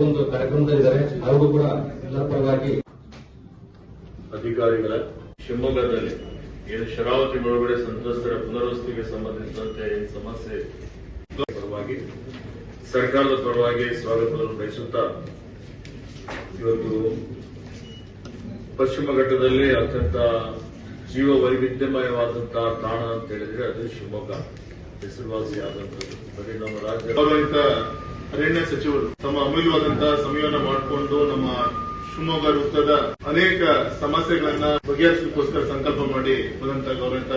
ಒಂದು ಕಾರ್ಯಕ್ರಮದಲ್ಲಿದ್ದಾರೆ ಅವರು ಕೂಡ ಎಲ್ಲರ ಪರವಾಗಿ ಅಧಿಕಾರಿಗಳ ಶಿವಮೊಗ್ಗದಲ್ಲಿ ಏನು ಶರಾವತಿ ಒಳಗಡೆ ಸಂತ್ರಸ್ತರ ಪುನರ್ವಸತಿಗೆ ಸಂಬಂಧಿಸಿದಂತೆ ಏನು ಸಮಸ್ಯೆ ಪರವಾಗಿ ಸರ್ಕಾರದ ಪರವಾಗಿ ಸ್ವಾಗತವನ್ನು ಬಯಸುತ್ತಾ ಇವತ್ತು ಪಶ್ಚಿಮ ಘಟ್ಟದಲ್ಲಿ ಅತ್ಯಂತ ಜೀವ ವೈವಿಧ್ಯಮಯವಾದಂತಹ ತಾಣ ಅಂತ ಹೇಳಿದ್ರೆ ಅದು ಶಿವಮೊಗ್ಗ, ಹೆಸರುವಾಸಿಯಾದಂಥದ್ದು. ಬರೀ ನಮ್ಮ ರಾಜ್ಯ ಅರಣ್ಯ ಸಚಿವರು ತಮ್ಮ ಅಮೂಲ್ಯವಾದಂತಹ ಸಮಯವನ್ನು ಮಾಡಿಕೊಂಡು ನಮ್ಮ ಶಿವಮೊಗ್ಗ ವೃತ್ತದ ಅನೇಕ ಸಮಸ್ಯೆಗಳನ್ನ ಬಗೆಹರಿಸಲಿಕ್ಕೋಸ್ಕರ ಸಂಕಲ್ಪ ಮಾಡಿ ಬಂದಂತ ಗೌರವಂತ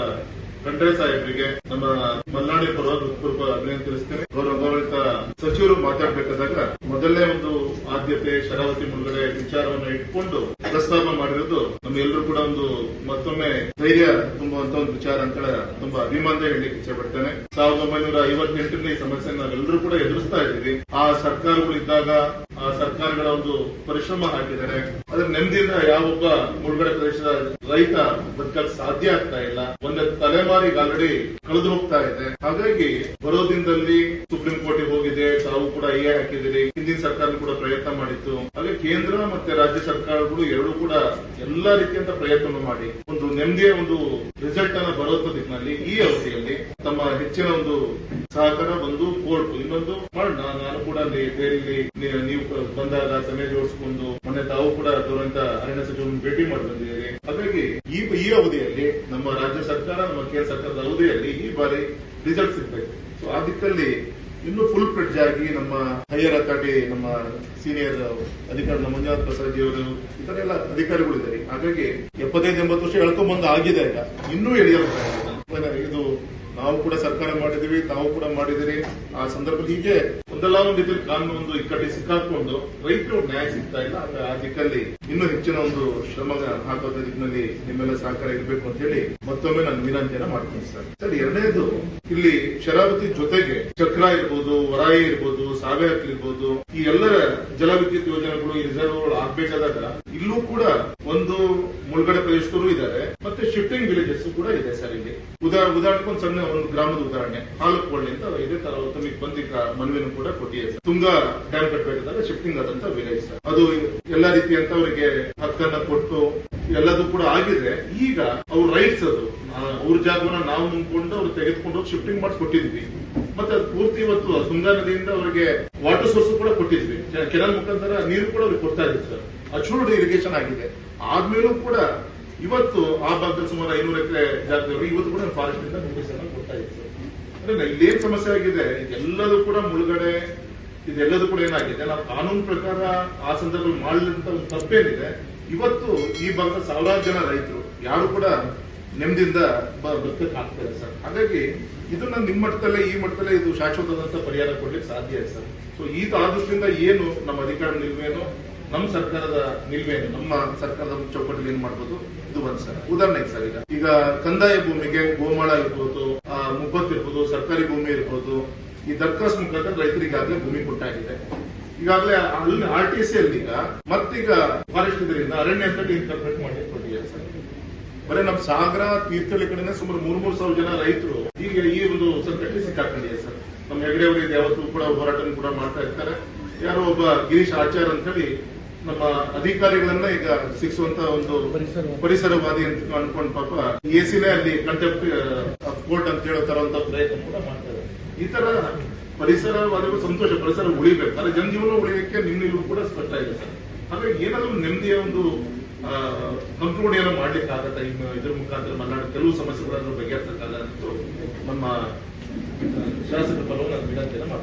ಖಂಡ್ರೆ ಸಾಹೇಬರಿಗೆ ನಮ್ಮ ಮಲ್ನಾಡಿ ಪರವಾಗಿ ಹೃತ್ಪೂರ್ವಕ ಅಭಿನಂದನೆ ತಿಳಿಸ್ತೇನೆ. ಗೌರವ ಗೌರವಿತ ಸಚಿವರು ಮಾತಾಡಬೇಕಾದಾಗ ಮೊದಲನೇ ಒಂದು ಆದ್ಯತೆ ಶರಾವತಿ ಮುಳುಗಡೆ ವಿಚಾರವನ್ನು ಇಟ್ಕೊಂಡು ಪ್ರಸ್ತಾಪ ಮಾಡಿರೋದು ನಮ್ಮೆಲ್ಲರೂ ಕೂಡ ಒಂದು ಮತ್ತೊಮ್ಮೆ ಧೈರ್ಯ ತುಂಬುವಂತ ಒಂದು ವಿಚಾರ ಅಂತ ತುಂಬಾ ಅಭಿಮಾನ ಹೇಳಲಿಕ್ಕೆ ಇಚ್ಛೆ ಪಡ್ತೇನೆ. ಸಾವಿರದ ಒಂಬೈನೂರ ಐವತ್ತೆಂಟನೇ ಸಮಸ್ಯೆ ನಾವೆಲ್ಲರೂ ಕೂಡ ಎದುರಿಸ್ತಾ ಇದ್ದೀವಿ. ಆ ಸರ್ಕಾರಗಳಿದ್ದಾಗ ಆ ಸರ್ಕಾರಗಳ ಒಂದು ಪರಿಶ್ರಮ ಹಾಕಿದ್ದಾರೆ ಅದ್ರ ನೆಮ್ಮದಿಯಿಂದ ಯಾವೊಬ್ಬ ಮುಳುಗಡೆ ಪ್ರದೇಶದ ರೈತ ಬದುಕಲು ಸಾಧ್ಯ ಆಗ್ತಾ ಇಲ್ಲ. ಒಂದೇ ತಲೆಮಾರಿಗೆ ಆಲ್ರೆಡಿ ಕಳೆದು ಹೋಗ್ತಾ ಇದೆ. ಹಾಗಾಗಿ ಬರೋ ದಿನದಲ್ಲಿ ಸುಪ್ರೀಂ ಕೋರ್ಟ್ಗೆ ಹೋಗಿದೆ. ತಾವು ಕೂಡ ಎ ಹಾಕಿದಿರಿ ಹಿಂದಿನ ಸರ್ಕಾರ ಕೂಡ ಪ್ರಯತ್ನ ಮಾಡಿತ್ತು. ಹಾಗೆ ಕೇಂದ್ರ ಮತ್ತೆ ರಾಜ್ಯ ಸರ್ಕಾರಗಳು ಎರಡೂ ಕೂಡ ಎಲ್ಲಾ ರೀತಿಯಂತ ಪ್ರಯತ್ನ ಮಾಡಿ. ಒಂದು ನೆಮ್ಮದಿಯ ಒಂದು ರಿಸಲ್ಟ್ ಅನ್ನ ಬರುವಂತ ದಿಕ್ಕಿನಲ್ಲಿ ಈ ಅವಧಿಯಲ್ಲಿ ತಮ್ಮ ಹೆಚ್ಚಿನ ಒಂದು ಸಹಕಾರ ಒಂದು ಕೋರ್ಟ್, ಇನ್ನೊಂದು ಮಾಡೋಣ. ನಾನು ಕೂಡ ಅಲ್ಲಿ ಬೇರೆ ನೀವು ಬಂದಾಗ ಸಮಯ ಜೋಡಿಸಿಕೊಂಡು ಮೊನ್ನೆ ತಾವು ಕೂಡ ದುರಂತ ಅರಣ್ಯ ಸಚಿವರನ್ನು ಭೇಟಿ ಮಾಡಿ ಬಂದಿದ್ದೀರಿ. ಹಾಗಾಗಿ ಈ ಈ ಅವಧಿಯಲ್ಲಿ ನಮ್ಮ ರಾಜ್ಯ ಸರ್ಕಾರ, ನಮ್ಮ ಕೇಂದ್ರ ಸರ್ಕಾರದ ಅವಧಿಯಲ್ಲಿ ಈ ಬಾರಿ ರಿಸಲ್ಟ್ ಸಿಗ್ಬೇಕು. ಸೊ ಆ ದಿಕ್ಕಲ್ಲಿ ಇನ್ನು ಫುಲ್ ಫ್ರಿಡ್ಜ್ ಆಗಿ ನಮ್ಮ ಹೈಯರ್ ಅಥಾರಿಟಿ, ನಮ್ಮ ಸೀನಿಯರ್ ಅಧಿಕಾರಿ ಮಂಜುನಾಥ್ ಪ್ರಸಾದ್ ಜಿ ಅವರು, ಈ ತರ ಎಲ್ಲ ಅಧಿಕಾರಿಗಳಿದ್ದಾರೆ. ಹಾಗಾಗಿ ಎಪ್ಪತ್ತೈದು ಎಂಬತ್ತು ವರ್ಷ ಎಳ್ಕೊಂಬಂದು ಆಗಿದೆ ಈಗ. ಇನ್ನೂ ಎಳೆಯಲ್ಲ ಇದು ನಾವು ಕೂಡ ಸರ್ಕಾರ ಮಾಡಿದೀವಿ ತಾವು ಕೂಡ ಮಾಡಿದಿರಿ ಆ ಸಂದರ್ಭದಲ್ಲಿ ಹೀಗೆ ಒಂದಲ್ಲ ಒಂದು ರೀತಿಯಲ್ಲಿ ಕಾನೂನು ಒಂದು ಇಕ್ಕಟ್ಟಿ ಸಿಕ್ಕಾಕೊಂಡು ರೈತರು ನ್ಯಾಯ ಸಿಗ್ತಾ ಇಲ್ಲ, ಆ ದಿಕ್ಕಲ್ಲಿ ಇನ್ನೂ ಹೆಚ್ಚಿನ ಒಂದು ಶ್ರಮ ಹಾಕೋದ ದಿಕ್ಕಿನಲ್ಲಿ ನಿಮ್ಮೆಲ್ಲ ಸಹಕಾರ ಇರಬೇಕು ಅಂತ ಹೇಳಿ ಮತ್ತೊಮ್ಮೆ ನಾನು ವಿನಂತಿಯನ್ನ ಮಾಡ್ತೀನಿ ಸರ್. ಸರ್, ಎರಡನೇದು, ಇಲ್ಲಿ ಶರಾವತಿ ಜೊತೆಗೆ ಚಕ್ರ ಇರ್ಬೋದು ವರಾಯಿ ಇರ್ಬೋದು ಸಾವೆ ಇರ್ಬೋದು, ಈ ಎಲ್ಲರ ಜಲವಿದ್ಯುತ್ ಯೋಜನೆಗಳು ರಿಸರ್ವ್ಗಳು ಆಗ್ಬೇಕಾದಾಗ ಇಲ್ಲೂ ಕೂಡ ಒಂದು ಮುಳುಗಡೆ ಪ್ರದೇಶದವರು ಇದ್ದಾರೆ, ಮತ್ತೆ ಶಿಫ್ಟಿಂಗ್ ವಿಲೇಜಸ್ ಕೂಡ ಇದೆ ಸರ್ ಇಲ್ಲಿ. ಉದಾ, ಉದಾಹರಣೆಗೆ ಒಂದು ಸಣ್ಣ ಒಂದು ಗ್ರಾಮದ ಉದಾಹರಣೆ ಹಾಲಕ್ಕೊಳ್ಳಿ ಅಂತ ಇದೇ ತರ ತಮಗೆ ಬಂದಿದ್ದ ಮನವಿಯನ್ನು ಕೂಡ ಕೊಟ್ಟಿದೆ ತುಂಗಾ ಡ್ಯಾಮ್ ಕಟ್ಟಬೇಕಾದಾಗ ಶಿಫ್ಟಿಂಗ್ ಆದಂತ ವಿಲೇಜ್ ಅದು ಎಲ್ಲ ರೀತಿಯಂತ ಅವರಿಗೆ ಹಕ್ಕನ್ನ ಕೊಟ್ಟು ಎಲ್ಲದೂ ಕೂಡ ಆಗಿದೆ ಈಗ ಅವ್ರ ರೈಟ್ಸ್ ಅದು. ಅವ್ರ ಜಾಗವನ್ನ ನಾವು ಮುಂದ್ಕೊಂಡು ಅವ್ರು ತೆಗೆದುಕೊಂಡು ಶಿಫ್ಟಿಂಗ್ ಮಾಡಿ ಕೊಟ್ಟಿದ್ವಿ. ಮತ್ತೆ ಪೂರ್ತಿ ಇವತ್ತು ತುಂಗಾ ನದಿಯಿಂದ ಅವರಿಗೆ ವಾಟರ್ ಸೋರ್ಸ್ ಕೂಡ ಕೊಟ್ಟಿದ್ವಿ. ಕೆನಲ್ ಮುಖಾಂತರ ನೀರು ಕೂಡ ಅವ್ರಿಗೆ ಕೊಡ್ತಾ ಇದ್ವಿ ಸರ್. ಅಚೂರ್ಡ್ ಇರಿಗೇಷನ್ ಆಗಿದೆ. ಆದ್ಮೇಲೂ ಕೂಡ ಇವತ್ತು ಆ ಭಾಗದಲ್ಲಿ ಸುಮಾರು ಐನೂರು ಎಕರೆ ಜಾಗದಲ್ಲಿ ಇವತ್ತು ಕೂಡ ಫಾರೆಸ್ಟ್ ಇಂದ ಅನ್ನ ಕೊಡ್ತಾ ಇತ್ತು ಅಂದ್ರೆ ಇಲ್ಲೇನ್ ಸಮಸ್ಯೆ ಆಗಿದೆ, ಎಲ್ಲದೂ ಕೂಡ ಮುಳುಗಡೆ, ಇದೆಲ್ಲದೂ ಕೂಡ ಏನಾಗಿದೆ, ನಾವು ಕಾನೂನು ಪ್ರಕಾರ ಆ ಸಂದರ್ಭದಲ್ಲಿ ಮಾಡಲಿಂತ ಒಂದು ತಪ್ಪೇನಿದೆ. ಇವತ್ತು ಈ ಭಾಗದ ಸಾವಿರಾರು ಜನ ರೈತರು, ಯಾರು ಕೂಡ ನೆಮ್ಮದಿಯಿಂದ ಬದುಕಕ್ಕೆ ಆಗ್ತಾರೆ ಸರ್. ಹಾಗಾಗಿ ಇದನ್ನ ನಿಮ್ಮ ಮಟ್ಟದಲ್ಲೇ, ಈ ಮಟ್ಟದಲ್ಲೇ ಇದು ಶಾಶ್ವತದಂತ ಪರಿಹಾರ ಕೊಡ್ಲಿಕ್ಕೆ ಸಾಧ್ಯ ಇದೆ ಸರ್. ಸೊ ಈ ಆ ಏನು ನಮ್ಮ ಅಧಿಕಾರ ನಿಲ್ವೇನು ನಮ್ಮ ಸರ್ಕಾರದ ನಿಲ್ವೇನು ನಮ್ಮ ಸರ್ಕಾರದ ಚೌಕಟ್ಟಲ್ಲಿ ಏನ್ ಮಾಡ್ಬೋದು? ಇದು ಒಂದ್ ಸರ್. ಉದಾಹರಣೆಗೆ ಸರ್ ಈಗ. ಈಗ ಕಂದಾಯ ಭೂಮಿಗೆ ಗೋಮಾಳ ಇರ್ಬೋದು ಮುಬ್ಬತ್ ಇರ್ಬೋದು, ಸರ್ಕಾರಿ ಭೂಮಿ ಇರ್ಬೋದು, ಈ ದರ್ಖಾಸ್ ಮುಖಾಂತರ ರೈತರಿಗೆ ಆಗ್ಲೇ ಭೂಮಿ ಕೊಟ್ಟಾಗಿದೆ. ಈಗಾಗಲೇ ಅಲ್ಲಿ ಆರ್ ಟಿ ಸಿ ಅಲ್ಲಿ ಈಗ ಮತ್ತೀಗ ಫಾರೆಸ್ಟ್ ಇದರಿಂದ ಅರಣ್ಯ ಅಂತ ಇನ್ಕಾರ್ಪೊರೇಟ್ ಮಾಡಿ ಕೊಟ್ಟಿದ್ದಾರೆ ಸರ್. ಬರೀ ನಮ್ಮ ಸಾಗರ ತೀರ್ಥಹಳ್ಳಿ ಕಡೆನೇ ಸುಮಾರು ಮೂರ್ ಮೂರ್ ಸಾವಿರ ಜನ ರೈತರು ಈಗ ಈ ಒಂದು ಸಂಕಟಕ್ಕೆ ಸಿಕ್ಕಾಕೊಂಡಿದೆ ಸರ್. ನಮ್ಮ ಹೆಗಡೆ ಅವರಿಗೆ ಯಾವತ್ತೂ ಕೂಡ ಹೋರಾಟ ಕೂಡ ಮಾಡ್ತಾ ಇರ್ತಾರೆ. ಯಾರೋ ಒಬ್ಬ ಗಿರೀಶ್ ಆಚಾರ್ ಅಂತ ಹೇಳಿ ನಮ್ಮ ಅಧಿಕಾರಿಗಳನ್ನ ಈಗ ಸಿಕ್ಸುವಂತ ಒಂದು ಪರಿಸರವಾದಿ ಅಂತ ಅನ್ಕೊಂಡ್ ಪಾಪ ಎಸಿನೇ ಅಲ್ಲಿ ಕಂಟೆಂಪ್ಟ್ ಕೋರ್ಟ್ ಅಂತ ಹೇಳೋ ತರುವಂತ ಪ್ರಯತ್ನ ಕೂಡ ಮಾಡ್ತಾರೆ ಈ ತರ ಪರಿಸರವಾದಿಗಳು ಸಂತೋಷ, ಪರಿಸರ ಉಳಿಬೇಕು. ಅಂದ್ರೆ ಜನಜೀವನ ಉಳಿಯಕ್ಕೆ ನಿಮ್ಮಲ್ಲೂ ಕೂಡ ಸ್ಪಷ್ಟ ಇದೆ ಸರ್. ಹಾಗಾಗಿ ಏನಾದ್ರೂ ನೆಮ್ಮದಿಯ ಒಂದು ಕಂಪ್ಲೂಡ್ ಏನೋ ಮಾಡ್ಲಿಕ್ಕೆ ಆಗತ್ತ ಇನ್ನು ಇದ್ರ ಮುಖಾಂತರ ಮಲ್ನಾಡು ಕೆಲವು ಸಮಸ್ಯೆಗಳನ್ನು ಬಗೆಹರಿಸಕ್ಕಾಗತ್ತು ನಮ್ಮ ಶಾಸಕ ಪರವಾಗಿ ನಾನು ವಿನಂತಿಯನ್ನು ಮಾಡ್ತೀನಿ.